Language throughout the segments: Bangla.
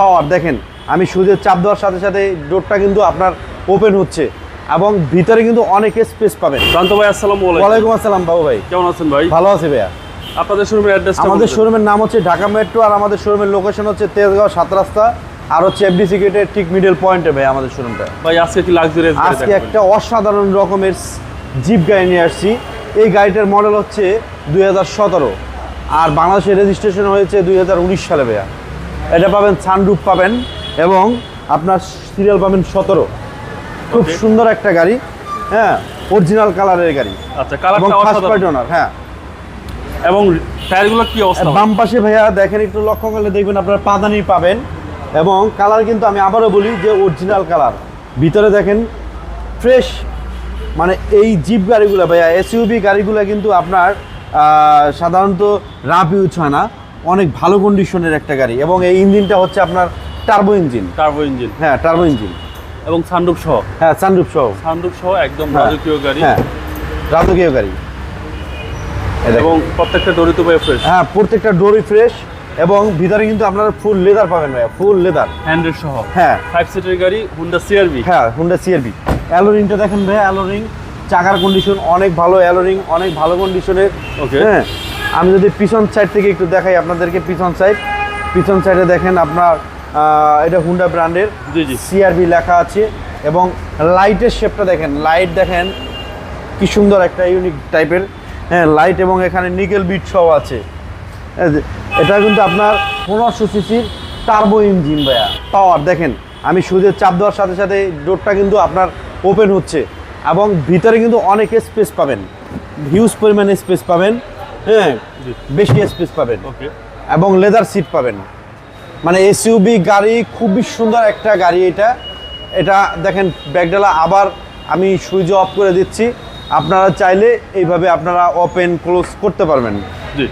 পাওয়ার দেখেন আমি সুজের চাপ দেওয়ার সাথে সাথে ডোরটা কিন্তু আপনার ওপেন হচ্ছে এবং ভিতরে কিন্তু অনেক স্পেস পাবেন। শান্ত ভাই আসসালামু আলাইকুম। ওয়ালাইকুম আসসালাম বাবু ভাই। কেমন আছেন ভাই? ভালো আছে ভাইয়া। আপনাদের শোরুমের অ্যাড্রেস আমাদের শোরুমের নাম হচ্ছে ঢাকা মেট্রো আর আমাদের শোরুমের লোকেশন হচ্ছে তেজগাঁও সাত রাস্তা আর হচ্ছে এফডিসি গেটের ঠিক মিডল পয়েন্টে ভাই আমাদের শোরুমটা ভাই আজকে কি লাক্সারিয়াস আজকে একটা অসাধারণ রকমের জিপ গাড়ি নিয়ে আসছি। এই গাড়িটার মডেল হচ্ছে দুই হাজার সতেরো আর বাংলাদেশের রেজিস্ট্রেশন হয়েছে দুই হাজার উনিশ সালে ভাইয়া। এটা পাবেন সানরুফ পাবেন এবং আপনার সিরিয়াল পাবেন সতেরো। খুব সুন্দর একটা গাড়ি হ্যাঁ অরিজিনাল কালারের গাড়ি। আচ্ছা এবং কালারটা অসাধারণ। হ্যাঁ। এবং টায়ারগুলো কি অবস্থা? বাম পাশে ভাইয়া দেখেন একটু লক্ষ্য করলে দেখবেন আপনারা পাদানি পাবেন। এবং কালার কিন্তু আমি আবারও বলি যে অরিজিনাল কালার ভিতরে দেখেন ফ্রেশ মানে এই জিপ গাড়িগুলো ভাইয়া এসইউবি গাড়িগুলো কিন্তু আপনার সাধারণত রাফ ইউজ হয় না। অনেক ভালো কন্ডিশনের একটা গাড়ি এবং এই ইঞ্জিনটা হচ্ছে আপনার টার্বো ইঞ্জিন টার্বো ইঞ্জিন হ্যাঁ টার্বো ইঞ্জিন এবং সানরুফ সহ। হ্যাঁ সানরুফ সহ। সানরুফ সহ একদম হ্যাঁ, রাজকীয় গাড়ি। হ্যাঁ রাজকীয় গাড়ি। এবং প্রত্যেকটা দড়ি তো ভাই ফ্রেশ হ্যাঁ প্রত্যেকটা ডোরি ফ্রেশ এবং ভিতরে কিন্তু আপনারা ফুল লেদার পাবেন ভাইয়া ফুল লেদার হ্যান্ডেল সহ। হ্যাঁ। ফাইভ সিটের গাড়ি হুন্ডা সিআরভি হ্যাঁ হুন্ডা সিআরবি অ্যালোরিংটা দেখেন ভাই অ্যালোরিং চাকার কন্ডিশন অনেক ভালো অ্যালোরিং অনেক ভালো কন্ডিশনের ওকে হ্যাঁ। আমি যদি পিছন সাইড থেকে একটু দেখাই আপনাদেরকে পিছন সাইড পিছন সাইডে দেখেন আপনার এটা হুন্ডা ব্র্যান্ডের সিআরবি লেখা আছে এবং লাইটের শেপটা দেখেন। লাইট দেখেন কি সুন্দর একটা ইউনিক টাইপের হ্যাঁ লাইট এবং এখানে নিকেল বিট সহ আছে। এটা কিন্তু আপনার পনেরোশো সিসির টার্বো ইঞ্জিন ভাইয়া। পাওয়ার দেখেন আমি সুজের চাপ দেওয়ার সাথে সাথে ডোরটা কিন্তু আপনার ওপেন হচ্ছে এবং ভিতরে কিন্তু অনেক স্পেস পাবেন। হিউজ পরিমাণে স্পেস পাবেন। হ্যাঁ। বেশি স্পেস পাবেন। এবং লেদার সিট পাবেন। মানে এসইউবি গাড়ি খুবই সুন্দর একটা গাড়ি এটা। এটা দেখেন ব্যাগডালা আবার আমি সুইচ অফ করে দিচ্ছি। আপনারা চাইলে এইভাবে আপনারা ওপেন ক্লোজ করতে পারবেন। জি।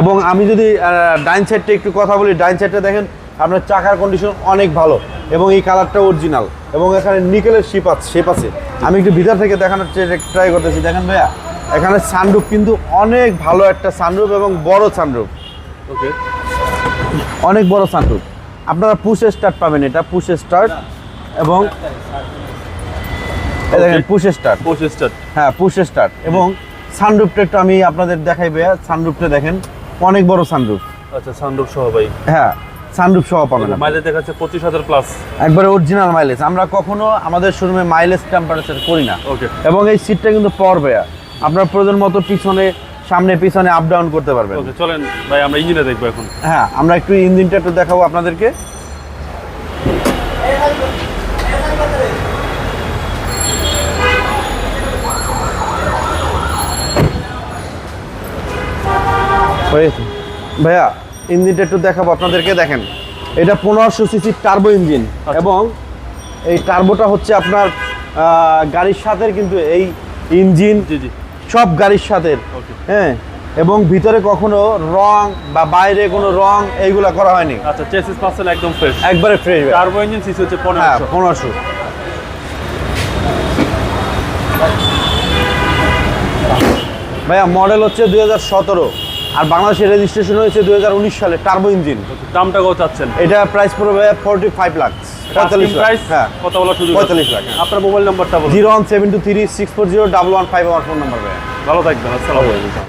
এবং আমি যদি ডাইন সাইডটা একটু কথা বলি ডাইন সাইডটা দেখেন আপনার চাকার কন্ডিশন অনেক ভালো এবং এই কালারটা অরিজিনাল এবং এখানে নিকেলের শিপ আছে শেপ আছে। আমি একটু ভিতর থেকে দেখানোর ট্রাই করতেছি। দেখেন ভাইয়া এখানে সানরুফ কিন্তু অনেক ভালো একটা সানরুফ এবং বড় সানরুফ ওকে অনেক বড় সানরুফ আপনারা পুশ স্টার্ট পাবেন এটা পুশ স্টার্ট এবং. পুশ স্টার্ট পঁচিশ স্টার হ্যাঁ পুশ স্টার্ট এবং সানরুফটা একটু আমি আপনাদের দেখাই ভাইয়া সানরুফটা দেখেন অনেক বড় সানরুফ আচ্ছা সানরুফ সহ ভাই। হ্যাঁ সানরুফ সহ পাবেন। মাইলেজ দেখাচ্ছে পঁচিশ হাজার প্লাস একবারে অরিজিনাল মাইলেজ আমরা কখনো আমাদের শোরুমে মাইলেজ টেম্পারেচার করি না। ওকে এবং এই সিটটা কিন্তু পাওয়ার ভাইয়া। আপনার প্রয়োজন মতো পিছনে সামনে পিছনে আপ ডাউন করতে পারবেন। ওকে চলেন ভাই আমরা ইঞ্জিনে দেখব এখন। হ্যাঁ আমরা একটু ইঞ্জিনটা একটু দেখাবো আপনাদেরকে। হয়েছে। ভাইয়া ইঞ্জিনটা একটু দেখাবো আপনাদেরকে দেখেন। এটা পনেরোশো সিসির টার্বো ইঞ্জিন এবং এই টার্বোটা হচ্ছে আপনার গাড়ির সাথে কিন্তু এই ইঞ্জিন জি জি। সব গাড়ির সাথে। হ্যাঁ এবং ভিতরে কখনো রং বা বাইরে কোনো রং এইগুলো করা হয়নি। আচ্ছা চেসিস পার্সেল একদম ফ্রেশ একবারে ফ্রেশ টার্বো ইঞ্জিন সিসি হচ্ছে হ্যাঁ পনেরোশো। পনেরোশো ভাইয়া মডেল হচ্ছে দুই হাজার সতেরো। আর বাংলাদেশের রেজিস্ট্রেশন হয়েছে দুই হাজার উনিশ সালে টার্বো ইঞ্জিন দামটা কত চাচ্ছেন? এটা প্রাইস পড়বে ফোর্টি ফাইভ লাখ পঁয়তাল্লিশ লাখ প্রাইস হ্যাঁ। কত বলা শুধু পঁয়তাল্লিশ লাখ, হ্যাঁ। আপনার মোবাইল নাম্বারটা বলুন। Zero one seven two three six four zero double one five আমার ফোন নাম্বার ভালো থাকবেন আসসালামু আলাইকুম।